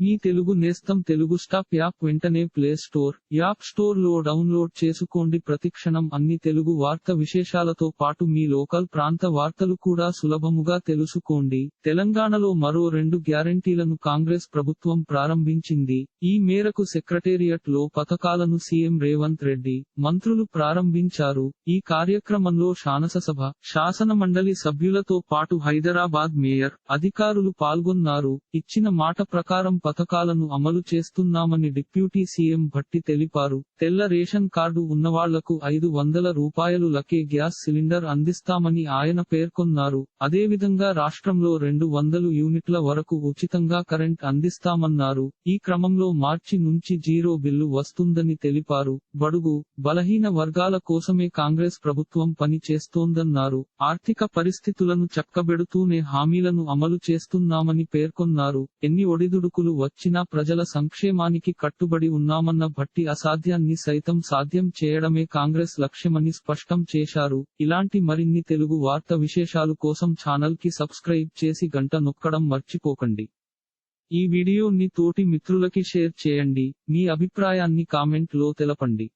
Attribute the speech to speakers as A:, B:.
A: మీ తెలుగు నేస్తం Telugu stop app వెంటనే play store app స్టోర్లో డౌన్లోడ్ చేసుకోండి. ప్రతిక్షణం అన్ని తెలుగు వార్త విశేషాలతో పాటు మీ లోకల్ ప్రాంత వార్తలు కూడా సులభముగా తెలుసుకోండి. తెలంగాణలో మరో రెండు గ్యారంటీలను కాంగ్రెస్ ప్రభుత్వం ప్రారంభించింది. ఈ మేరకు సెక్రటేరియట్లో పథకాలను సీఎం రేవంత్ రెడ్డి మంత్రులు ప్రారంభించారు. ఈ కార్యక్రమంలో శాసనసభ శాసన మండలి సభ్యులతో పాటు హైదరాబాద్ మేయర్ అధికారులు పాల్గొన్నారు. ఇచ్చిన మాట ప్రకారం పథకాలను అమలు చేస్తున్నామని డిప్యూటీ సీఎం భట్టి తెలిపారు. తెల్ల రేషన్ కార్డు ఉన్నవాళ్ళకు ఐదు వందల రూపాయలు లకే గ్యాస్ సిలిండర్ అందిస్తామని ఆయన పేర్కొన్నారు. అదేవిధంగా రాష్ట్రంలో రెండు వందలు యూనిట్ల వరకు ఉచితంగా కరెంట్ అందిస్తామన్నారు. ఈ క్రమంలో మార్చి నుంచి జీరో బిల్లు వస్తుందని తెలిపారు. బడుగు బలహీన వర్గాల కోసమే కాంగ్రెస్ ప్రభుత్వం పని చేస్తోందన్నారు. ఆర్థిక పరిస్థితులను చక్కబెడుతూనే హామీలను అమలు చేస్తున్నామని పేర్కొన్నారు. ఎన్ని ఒడిదుడుకులు వచ్చినా ప్రజల సంక్షేమానికి కట్టుబడి ఉన్నామన్న భట్టి అసాధ్యాన్ని సైతం సాధ్యం చేయడమే కాంగ్రెస్ లక్ష్యమని స్పష్టం చేశారు. ఇలాంటి మరిన్ని తెలుగు వార్త విశేషాలు కోసం ఛానల్కి సబ్స్క్రైబ్ చేసి గంట నొక్కడం మర్చిపోకండి. ఈ వీడియోని తోటి మిత్రులకి షేర్ చేయండి. మీ అభిప్రాయాన్ని కామెంట్లో తెలపండి.